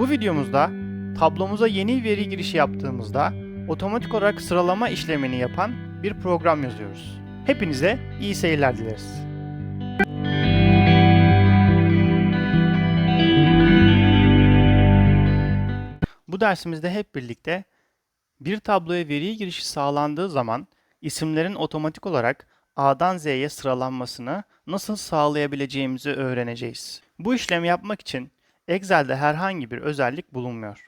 Bu videomuzda tablomuza yeni veri girişi yaptığımızda otomatik olarak sıralama işlemini yapan bir program yazıyoruz. Hepinize iyi seyirler dileriz. Bu dersimizde hep birlikte bir tabloya veri girişi sağlandığı zaman isimlerin otomatik olarak A'dan Z'ye sıralanmasını nasıl sağlayabileceğimizi öğreneceğiz. Bu işlemi yapmak için Excel'de herhangi bir özellik bulunmuyor.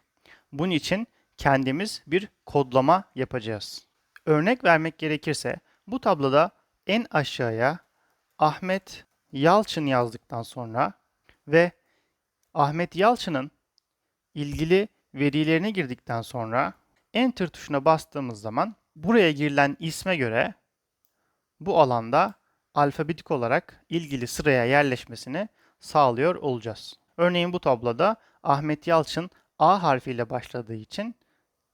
Bunun için kendimiz bir kodlama yapacağız. Örnek vermek gerekirse bu tabloda en aşağıya Ahmet Yalçın yazdıktan sonra ve Ahmet Yalçın'ın ilgili verilerini girdikten sonra Enter tuşuna bastığımız zaman buraya girilen isme göre bu alanda alfabetik olarak ilgili sıraya yerleşmesini sağlıyor olacağız. Örneğin bu tabloda Ahmet Yalçın A harfiyle başladığı için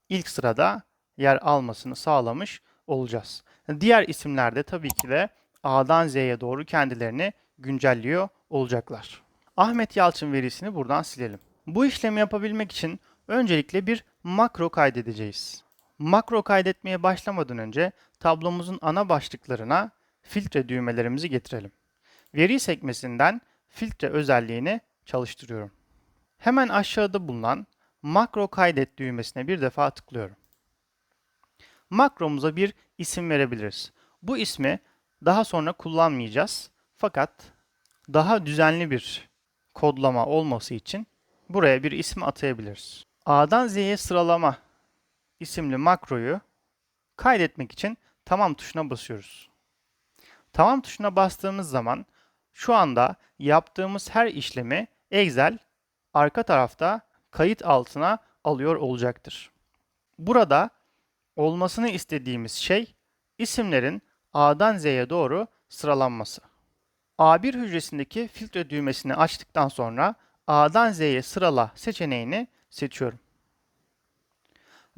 ilk sırada yer almasını sağlamış olacağız. Diğer isimler de tabii ki de A'dan Z'ye doğru kendilerini güncelliyor olacaklar. Ahmet Yalçın verisini buradan silelim. Bu işlemi yapabilmek için öncelikle bir makro kaydedeceğiz. Makro kaydetmeye başlamadan önce tablomuzun ana başlıklarına filtre düğmelerimizi getirelim. Veri sekmesinden filtre özelliğini çalıştırıyorum. Hemen aşağıda bulunan makro kaydet düğmesine bir defa tıklıyorum. Makromuza bir isim verebiliriz. Bu ismi daha sonra kullanmayacağız. Fakat daha düzenli bir kodlama olması için buraya bir isim atayabiliriz. A'dan Z'ye sıralama isimli makroyu kaydetmek için tamam tuşuna basıyoruz. Tamam tuşuna bastığımız zaman şu anda yaptığımız her işlemi Excel arka tarafta kayıt altına alıyor olacaktır. Burada olmasını istediğimiz şey isimlerin A'dan Z'ye doğru sıralanması. A1 hücresindeki filtre düğmesini açtıktan sonra A'dan Z'ye sırala seçeneğini seçiyorum.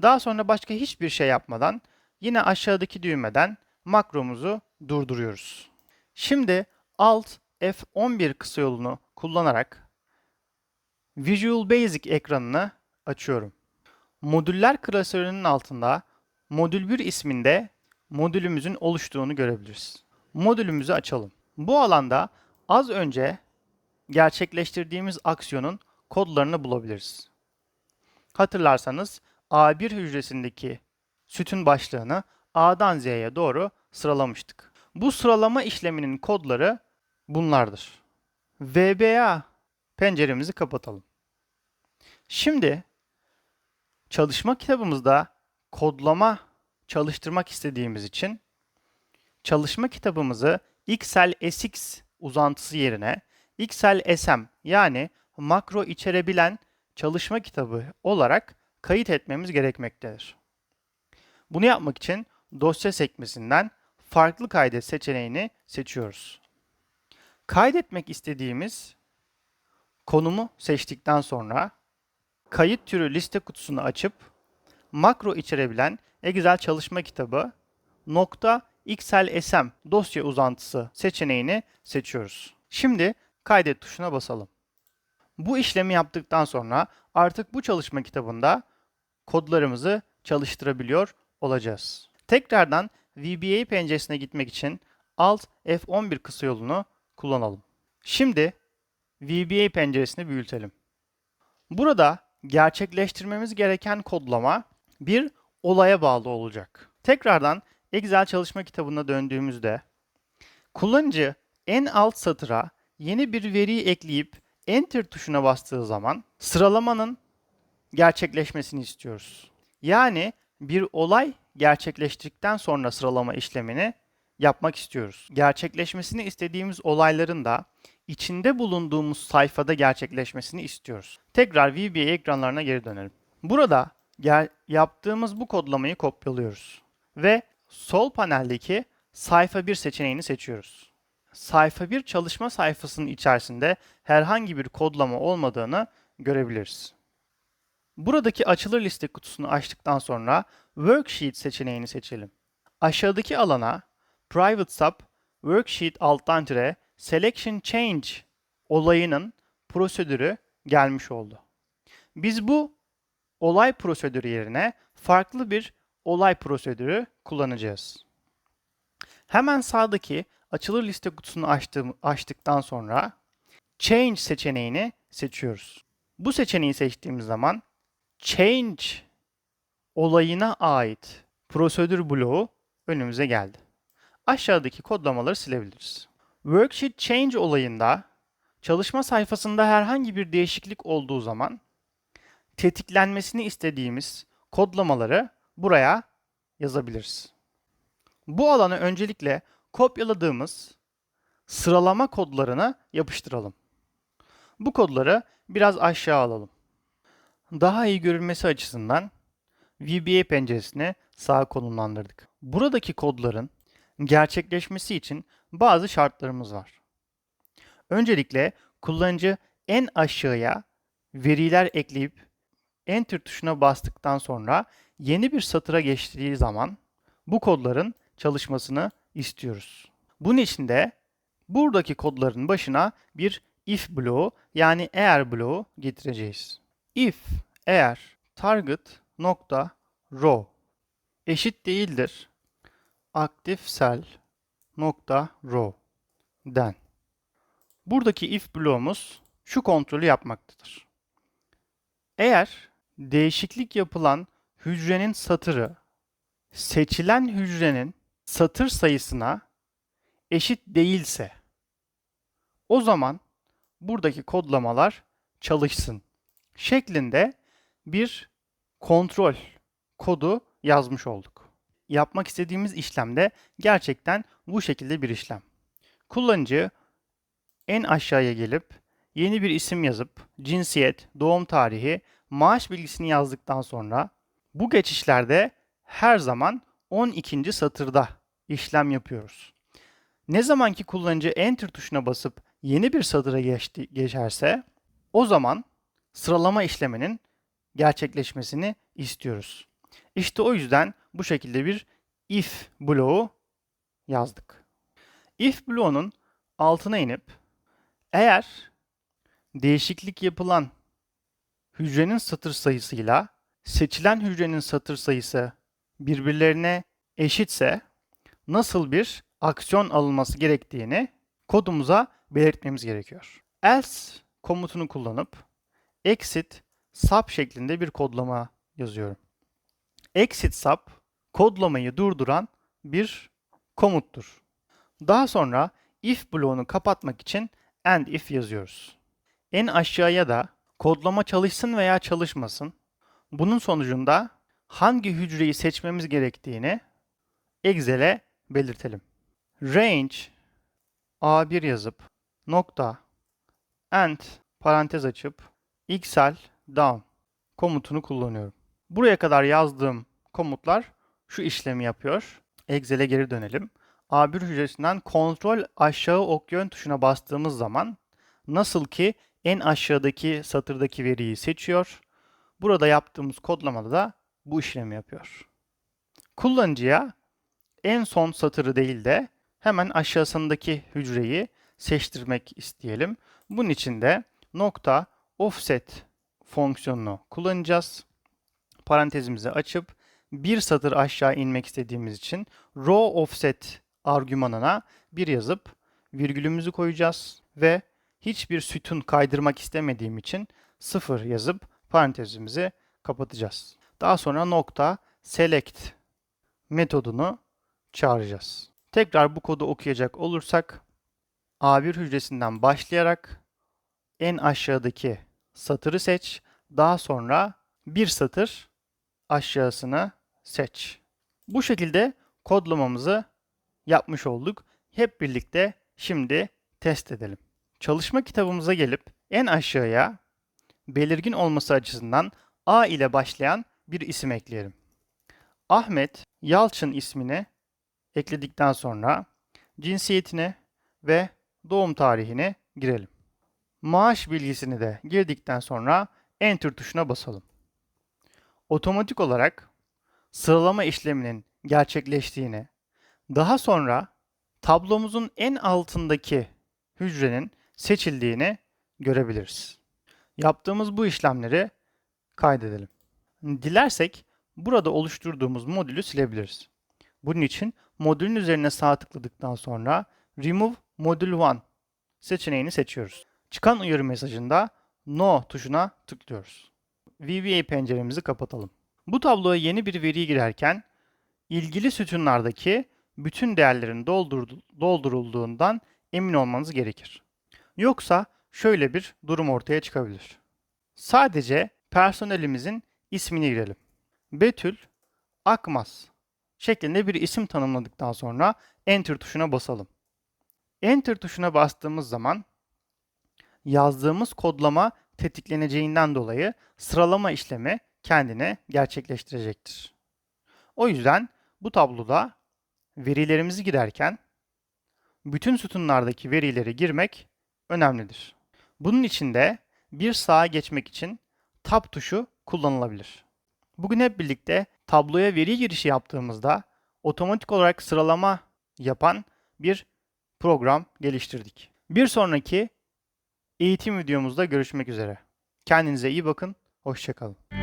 Daha sonra başka hiçbir şey yapmadan yine aşağıdaki düğmeden makromuzu durduruyoruz. Şimdi Alt F11 kısa yolunu kullanarak Visual Basic ekranını açıyorum. Modüller klasörünün altında Modül 1 isminde modülümüzün oluştuğunu görebiliriz. Modülümüzü açalım. Bu alanda az önce gerçekleştirdiğimiz aksiyonun kodlarını bulabiliriz. Hatırlarsanız A1 hücresindeki sütun başlığını A'dan Z'ye doğru sıralamıştık. Bu sıralama işleminin kodları bunlardır. VBA penceremizi kapatalım. Şimdi çalışma kitabımızda kodlama çalıştırmak istediğimiz için çalışma kitabımızı XL SX uzantısı yerine XL SM yani makro içerebilen çalışma kitabı olarak kayıt etmemiz gerekmektedir. Bunu yapmak için dosya sekmesinden farklı kaydet seçeneğini seçiyoruz. Kaydetmek istediğimiz konumu seçtikten sonra kayıt türü liste kutusunu açıp makro içerebilen Excel çalışma kitabı nokta XLSM dosya uzantısı seçeneğini seçiyoruz. Şimdi kaydet tuşuna basalım. Bu işlemi yaptıktan sonra artık bu çalışma kitabında kodlarımızı çalıştırabiliyor olacağız. Tekrardan VBA penceresine gitmek için Alt F11 kısa yolunu kullanalım. Şimdi VBA penceresini büyütelim. Burada gerçekleştirmemiz gereken kodlama bir olaya bağlı olacak. Tekrardan Excel çalışma kitabına döndüğümüzde kullanıcı en alt satıra yeni bir veriyi ekleyip Enter tuşuna bastığı zaman sıralamanın gerçekleşmesini istiyoruz. Yani bir olay gerçekleştirdikten sonra sıralama işlemini yapmak istiyoruz. Gerçekleşmesini istediğimiz olayların da içinde bulunduğumuz sayfada gerçekleşmesini istiyoruz. Tekrar VBA ekranlarına geri dönelim. Burada yaptığımız bu kodlamayı kopyalıyoruz ve sol paneldeki sayfa 1 seçeneğini seçiyoruz. Sayfa 1 çalışma sayfasının içerisinde herhangi bir kodlama olmadığını görebiliriz. Buradaki açılır liste kutusunu açtıktan sonra Worksheet seçeneğini seçelim. Aşağıdaki alana Private Sub Worksheet alttan tire Selection Change olayının prosedürü gelmiş oldu. Biz bu olay prosedürü yerine farklı bir olay prosedürü kullanacağız. Hemen sağdaki açılır liste kutusunu açtığım, açtıktan sonra Change seçeneğini seçiyoruz. Bu seçeneği seçtiğimiz zaman Change olayına ait prosedür bloğu önümüze geldi. Aşağıdaki kodlamaları silebiliriz. Worksheet Change olayında çalışma sayfasında herhangi bir değişiklik olduğu zaman tetiklenmesini istediğimiz kodlamaları buraya yazabiliriz. Bu alana öncelikle kopyaladığımız sıralama kodlarını yapıştıralım. Bu kodları biraz aşağı alalım. Daha iyi görülmesi açısından VBA penceresini sağa konumlandırdık. Buradaki kodların gerçekleşmesi için bazı şartlarımız var. Öncelikle kullanıcı en aşağıya veriler ekleyip Enter tuşuna bastıktan sonra yeni bir satıra geçtiği zaman bu kodların çalışmasını istiyoruz. Bunun için de buradaki kodların başına bir if bloğu yani eğer bloğu getireceğiz. If eğer target nokta row eşit değildir active cell row den. Buradaki if bloğumuz şu kontrolü yapmaktadır. Eğer değişiklik yapılan hücrenin satırı seçilen hücrenin satır sayısına eşit değilse o zaman buradaki kodlamalar çalışsın şeklinde bir kontrol kodu yazmış olduk. Yapmak istediğimiz işlem de gerçekten bu şekilde bir işlem. Kullanıcı en aşağıya gelip yeni bir isim yazıp cinsiyet, doğum tarihi, maaş bilgisini yazdıktan sonra bu geçişlerde her zaman 12. satırda işlem yapıyoruz. Ne zaman ki kullanıcı Enter tuşuna basıp yeni bir satıra geçti, geçerse o zaman sıralama işleminin gerçekleşmesini istiyoruz. İşte o yüzden bu şekilde bir if bloğu yazdık. If bloğunun altına inip eğer değişiklik yapılan hücrenin satır sayısıyla seçilen hücrenin satır sayısı birbirlerine eşitse nasıl bir aksiyon alınması gerektiğini kodumuza belirtmemiz gerekiyor. Else komutunu kullanıp exit sub şeklinde bir kodlama yazıyorum. Exit sub kodlamayı durduran bir komuttur. Daha sonra if bloğunu kapatmak için end if yazıyoruz. En aşağıya da kodlama çalışsın veya çalışmasın. Bunun sonucunda hangi hücreyi seçmemiz gerektiğini Excel'e belirtelim. Range A1 yazıp nokta end parantez açıp xl down komutunu kullanıyorum. Buraya kadar yazdığım komutlar şu işlemi yapıyor. Excel'e geri dönelim. A1 hücresinden kontrol aşağı ok yön tuşuna bastığımız zaman nasıl ki en aşağıdaki satırdaki veriyi seçiyor. Burada yaptığımız kodlamada da bu işlemi yapıyor. Kullanıcıya en son satırı değil de hemen aşağısındaki hücreyi seçtirmek isteyelim. Bunun için de nokta offset fonksiyonunu kullanacağız. Parantezimizi açıp bir satır aşağı inmek istediğimiz için row offset argümanına bir yazıp virgülümüzü koyacağız ve hiçbir sütun kaydırmak istemediğim için sıfır yazıp parantezimizi kapatacağız. Daha sonra nokta select metodunu çağıracağız. Tekrar bu kodu okuyacak olursak A1 hücresinden başlayarak en aşağıdaki satırı seç. Daha sonra bir satır aşağısını seç. Bu şekilde kodlamamızı yapmış olduk. Hep birlikte şimdi test edelim. Çalışma kitabımıza gelip en aşağıya belirgin olması açısından A ile başlayan bir isim ekleyelim. Ahmet Yalçın ismini ekledikten sonra cinsiyetini ve doğum tarihini girelim. Maaş bilgisini de girdikten sonra Enter tuşuna basalım. Otomatik olarak sıralama işleminin gerçekleştiğini, daha sonra tablomuzun en altındaki hücrenin seçildiğini görebiliriz. Yaptığımız bu işlemleri kaydedelim. Dilersek burada oluşturduğumuz modülü silebiliriz. Bunun için modülün üzerine sağ tıkladıktan sonra Remove Module 1 seçeneğini seçiyoruz. Çıkan uyarı mesajında No tuşuna tıklıyoruz. VBA penceremizi kapatalım. Bu tabloya yeni bir veri girerken ilgili sütunlardaki bütün değerlerin doldurulduğundan emin olmanız gerekir. Yoksa şöyle bir durum ortaya çıkabilir. Sadece personelimizin ismini girelim. Betül Akmaz şeklinde bir isim tanımladıktan sonra Enter tuşuna basalım. Enter tuşuna bastığımız zaman yazdığımız kodlama tetikleneceğinden dolayı sıralama işlemi kendine gerçekleştirecektir. O yüzden bu tabloda verilerimizi girerken bütün sütunlardaki verileri girmek önemlidir. Bunun için de bir sağa geçmek için Tab tuşu kullanılabilir. Bugün hep birlikte tabloya veri girişi yaptığımızda otomatik olarak sıralama yapan bir program geliştirdik. Bir sonraki eğitim videomuzda görüşmek üzere. Kendinize iyi bakın, hoşçakalın.